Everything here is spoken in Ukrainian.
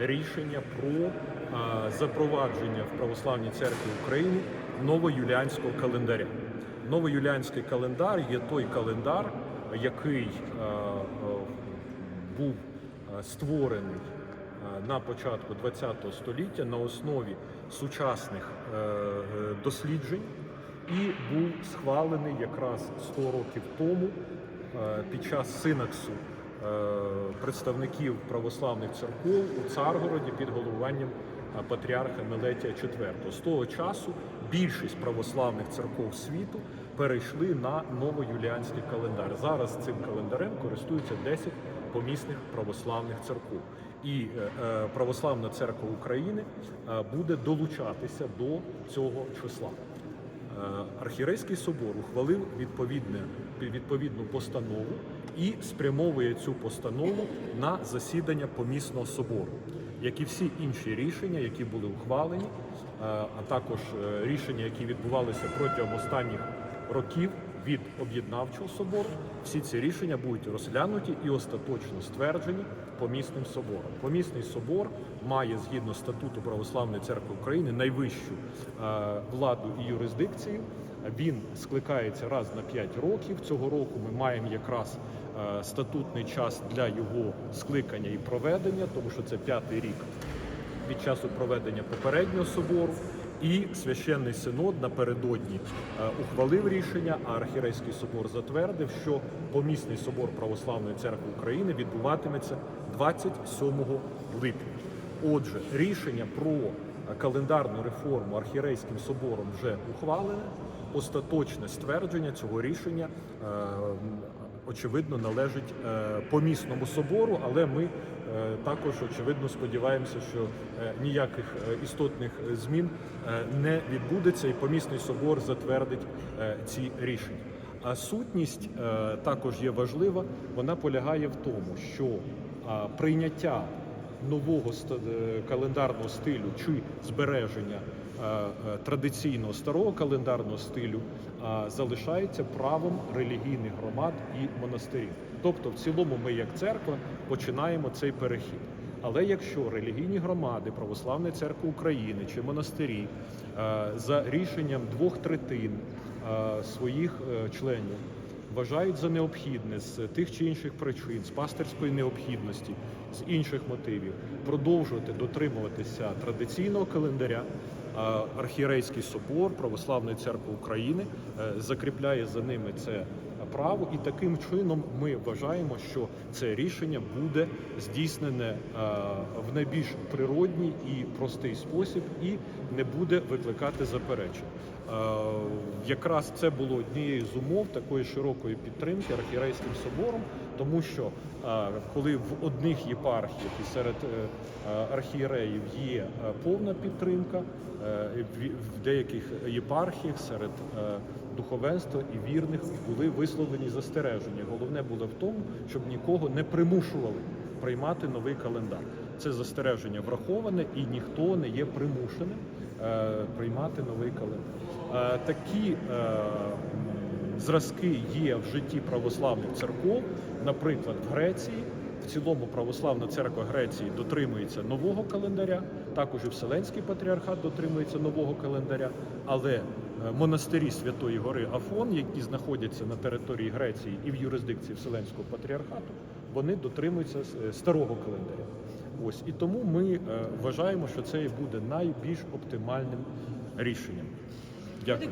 рішення про запровадження в Православній церкві України новоюліанського календаря. Новоюліанський календар є той календар, який був створений на початку ХХ століття на основі сучасних е, е, досліджень і був схвалений якраз 100 років тому е, під час синаксу представників православних церков у Царгороді під головуванням е, патріарха Мелетія IV. З того часу більшість православних церков світу перейшли на новоюліанський календар. Зараз цим календарем користуються 10 помісних православних церков. І е, е, Православна церква України е, буде долучатися до цього числа. Е, Архірейський собор ухвалив відповідне, відповідну постанову і спрямовує цю постанову на засідання помісного собору, як і всі інші рішення, які були ухвалені, е, а також е, рішення, які відбувалися протягом останніх років від об'єднавчого собору. Всі ці рішення будуть розглянуті і остаточно стверджені помісним собором. Помісний собор має згідно статуту Православної церкви України найвищу е, владу і юрисдикцію. Він скликається раз на 5 років. Цього року ми маємо якраз е, статутний час для його скликання і проведення, тому що це п'ятий рік від часу проведення попереднього собору. І священний синод напередодні е, ухвалив рішення, а архірейський собор затвердив, що помісний собор Православної церкви України відбуватиметься 27 липня. Отже, рішення про календарну реформу архірейським собором вже ухвалене. Остаточне ствердження цього рішення е, очевидно належить е, помісному собору, але ми е, також очевидно сподіваємося, що е, ніяких е, істотних е, змін е, не відбудеться, і помісний собор затвердить е, ці рішення. А сутність е, також є важлива. Вона полягає в тому, що прийняття нового е, календарного стилю чи збереження е, е, традиційного старого календарного стилю залишається правом релігійних громад і монастирів. Тобто, в цілому, ми, як церква, починаємо цей перехід. Але якщо релігійні громади Православної церкви України чи монастирі за рішенням двох третин своїх членів вважають за необхідне з тих чи інших причин, з пастирської необхідності, з інших мотивів продовжувати дотримуватися традиційного календаря. а Архієрейський собор Православної церкви України е, закріпляє за ними це право, і таким чином ми вважаємо, що це рішення буде здійснене е, в найбільш природній і простий спосіб, і не буде викликати заперечень. Е, Якраз це було однією з умов такої широкої підтримки архієрейським собором, тому що е, коли в одних єпархіях і серед е, архієреїв є повна підтримка, в- деяких єпархіях серед духовенства і вірних були висловлені застереження. Головне було в тому, щоб нікого не примушували приймати новий календар. Це застереження враховане, і ніхто не є примушеним приймати новий календар. Е, такі е, зразки є в житті православних церков, наприклад, в Греції. В цілому православна церква Греції дотримується нового календаря, також і Вселенський патріархат дотримується нового календаря, але е, монастирі Святої Гори Афон, які знаходяться на території Греції і в юрисдикції Вселенського патріархату, вони дотримуються е, старого календаря. Ось і тому ми е, вважаємо, що це буде найбільш оптимальним рішенням. Дякую.